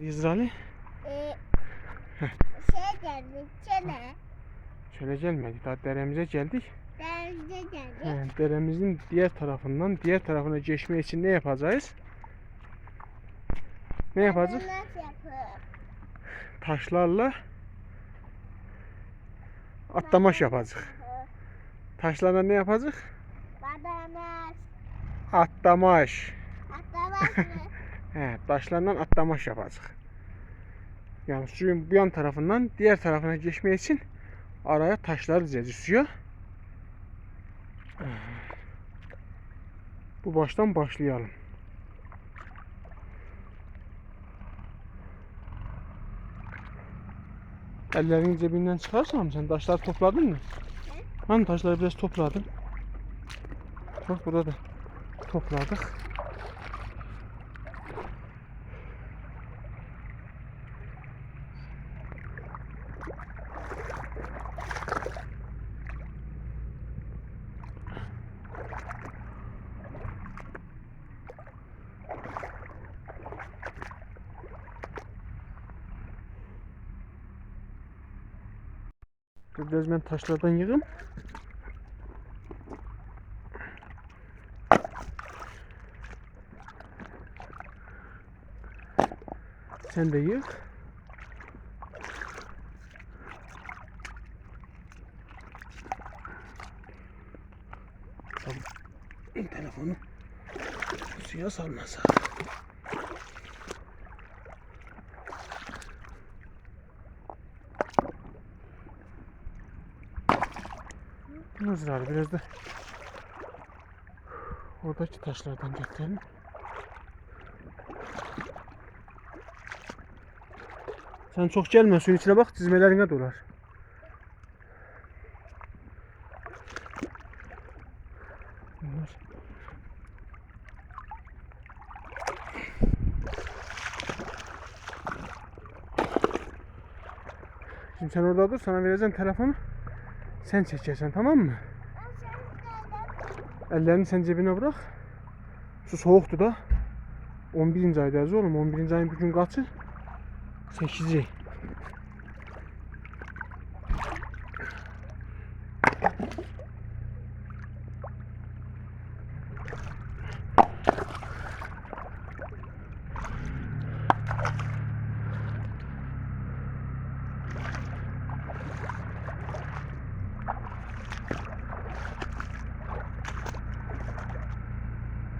İzrail Ee, şey geldi, çene. şöyle gelmedik. Daha deremize geldik. Denize geldi. He, deremizin diğer tarafından diğer tarafına geçme için ne yapacağız? Ne yapacağız? Taşlarla atlamaş yapacağız. Taşlarla ne yapacağız? Atlamaş. Atlamaz mı? He, taşlarla atlamaş yapacağız. Yani suyun bu yan tarafından diğer tarafına geçme için araya taşlar dizeceğiz suya. Bu baştan başlayalım. Ellerini cebinden çıkarsam sen taşları topladın mı? Hani taşları biraz topladın. Bak burada da topladık. Biraz ben taşlardan yığım. Sen de yığ. Tamam. Telefonu suya salmasa. Mızrağı biraz da oradaki taşlardan getirelim. Sen çok gelme suyun içine bak dizmelerine dolar. Şimdi sen orada dur sana vereceğim telefonu. Sen çekeceksin tamam mı? Ellerini sen cebine bırak. Su soğuktu da. 11. aydayız oğlum. 11. ayın bugün kaçı? 8'i.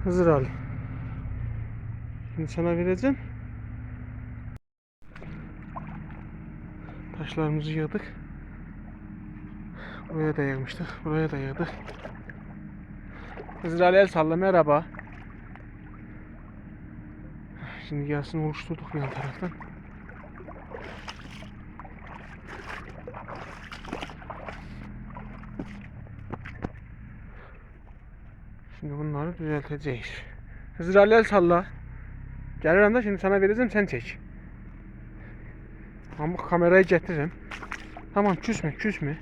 Hızır Ali. Şimdi sana vereceğim. Taşlarımızı yığdık. Buraya da yığmıştık. Buraya da yığdık. Hızır el salla merhaba. Şimdi gelsin oluşturduk yan taraftan. Şimdi bunları düzelteceğiz. Hızır Ali el salla. Gel anda şimdi sana vereceğim sen çek. Ama kamerayı getiririm. Tamam küsme küsme.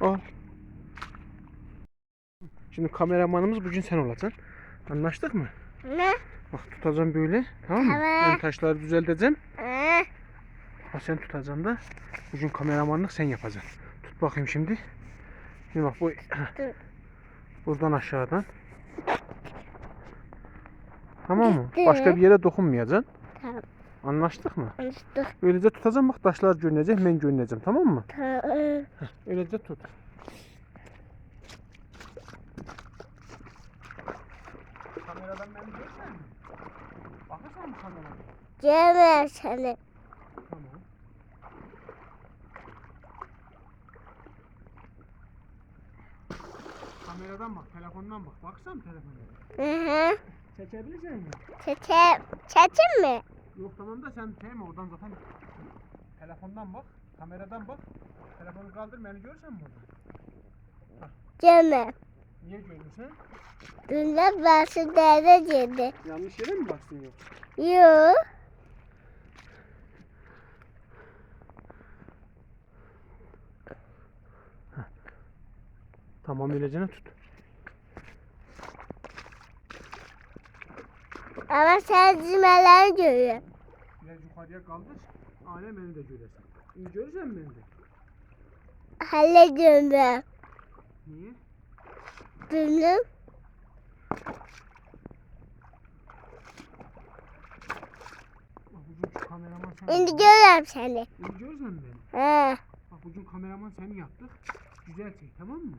Al. Şimdi kameramanımız bugün sen olacaksın. Anlaştık mı? Ne? Bak tutacağım böyle. Tamam mı? Tamam. Ben taşları düzelteceğim. Ee, Ha sen tutacaksın da bugün kameramanlık sen yapacaksın. Tut bakayım şimdi. Şimdi bak bu buradan aşağıdan. Tamam mı? Başka bir yere dokunmayacaksın. Tamam. Anlaştık mı? Konuştuk. Öylece tutacağım bak taşlar görünecek ben görüneceğim tamam mı? Tamam. Öylece tut. Kameradan beni görsen mi? Bakırsan mı kameradan? Cemil seni. Tamam. Kameradan bak, telefondan bak. Baksana telefondan. Hı hı. Çekebilecek misin? Çeçe, çeçin mi? Yok tamam da sen hem oradan zaten telefondan bak, kameradan bak. Telefonu kaldır beni görsen mi orada? Cemil. Niye gördün sen? Güller dere girdi. Yanlış yere mi baksın yok? Yok. Tamam ilacını tut. Ama sen cimeler görüyor. Biraz yukarıya kaldır. Alem beni de göresin. İyi görürsen beni de. Hallediyorum ben. Niye? Kameraman sen Şimdi görüyorum seni. İyi görürsen beni. He. Bak bugün kameraman seni yaptık. Güzel çek tamam mı?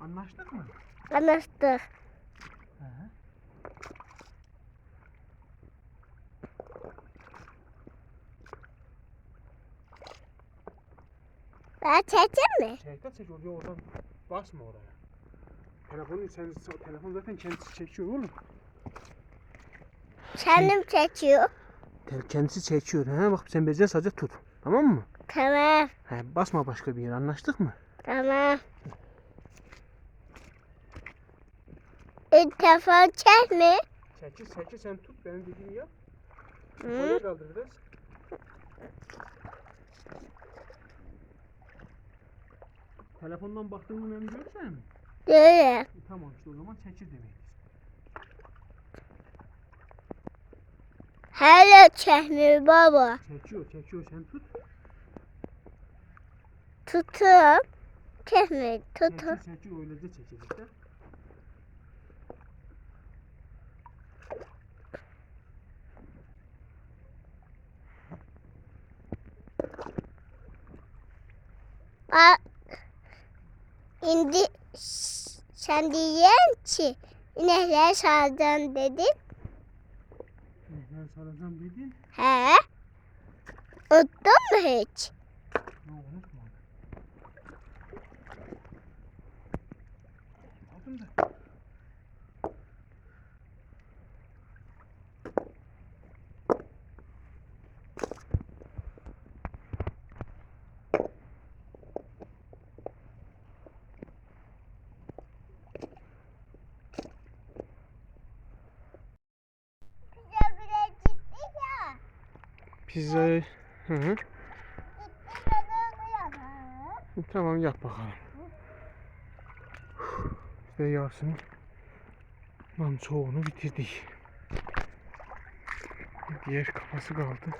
Anlaştık mı? Anlaştık. Hı Ben çekeyim mi? Çek çek oraya oradan basma oraya. Telefonun sen telefon zaten kendisi çekiyor oğlum. Kendim çekiyor. Tel kendisi çekiyor. He bak sen becer sadece tut. Tamam mı? Tamam. He basma başka bir yere anlaştık mı? Tamam. İlk defa çekme. Çekil çekil sen tut benim dediğimi yap. Hı? Yukarıya kaldır biraz. Telefondan baktığını ben görsen. Görüyorum. E, tamam işte o zaman çekil demektir. Hala çekmiyor baba. Çekiyor çekiyor sen tut. Tutuyorum. Çekmiyor. Tutup. Çekil çekil öylece çekil işte. Bak. Şimdi s- sen diyeceksin ki inekleri sağacağım dedin. Ben saracağım dedin. He. Unuttun mu hiç? Ne unutma. Aldım da. Pizzayı hı hı. Tamam yap bakalım. İşte Yasin'in lan çoğunu bitirdik. Diğer kafası kaldı.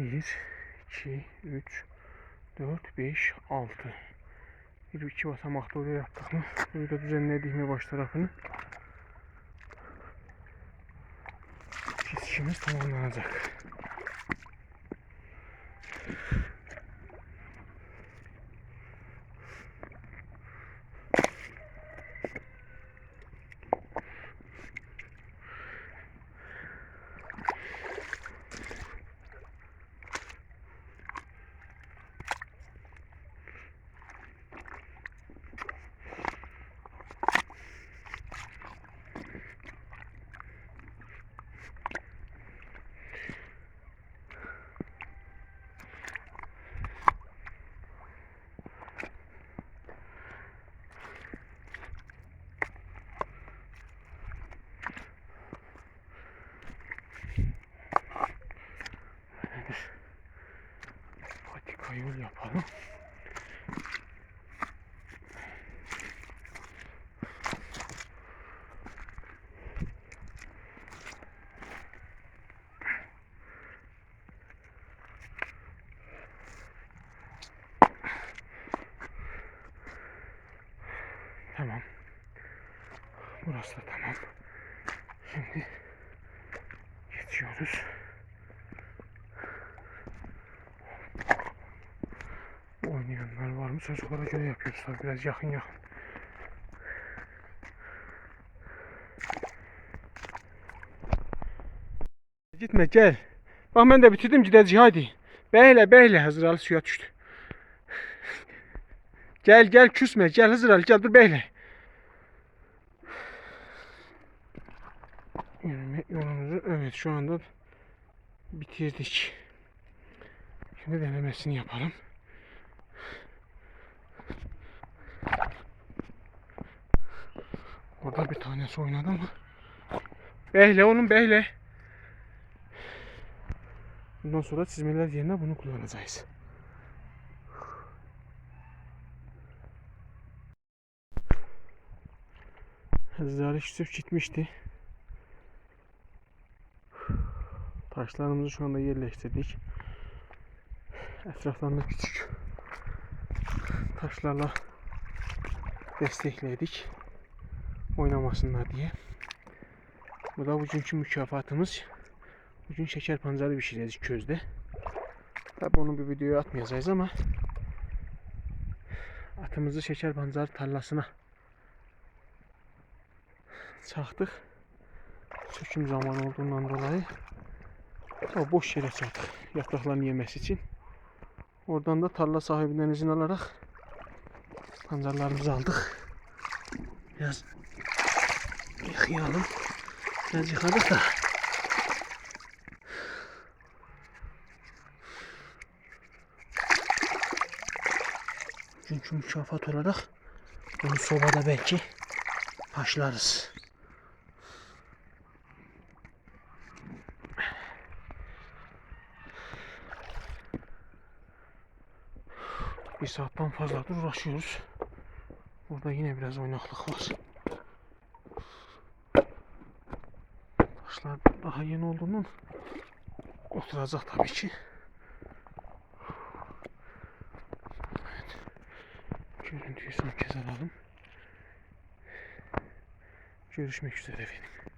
Bir, iki, üç, dört, beş, altı. Bir iki basamakta oraya yaptık mı? Burada düzenledik mi baş tarafını? Kesişimiz tamamlanacak. Yapalım. Tamam. Burası da tamam. Şimdi geçiyoruz. Mı? Çocuklara göre yapıyoruz tabii biraz yakın yakın. Gitme gel. Bak ben de bitirdim gideceğiz hadi. Beyle beyle Hazır Ali suya düştü. Gel gel küsme. Gel Hızır Ali gel dur. Yürüme yolumuzu evet şu anda bitirdik. Şimdi denemesini yapalım. Orada bir tanesi oynadı ama. Behle onun behle. Bundan sonra çizmeler yerine bunu kullanacağız. Hızlı Yusuf gitmişti. Taşlarımızı şu anda yerleştirdik. Etraflarında küçük taşlarla destekledik. Oynamasınlar diye. Bu da bugünkü mükafatımız. Bugün şeker pancarı pişireceğiz közde. Tabi onu bir videoya atmayacağız ama atımızı şeker pancarı tarlasına çaktık. Söküm zamanı olduğundan dolayı o boş yere çaktık yapraklarını yemesi için. Oradan da tarla sahibinden izin alarak pancarlarımızı aldık. Biraz yıkayalım. Biraz yıkadık da Çünkü mükafat olarak bunu sobada belki haşlarız. Bir saatten fazladır uğraşıyoruz. Burada yine biraz oynaklık var. Taşlar daha yeni olduğundan oturacak tabii ki. Evet. Görüntüyü son kez alalım. Görüşmek üzere efendim.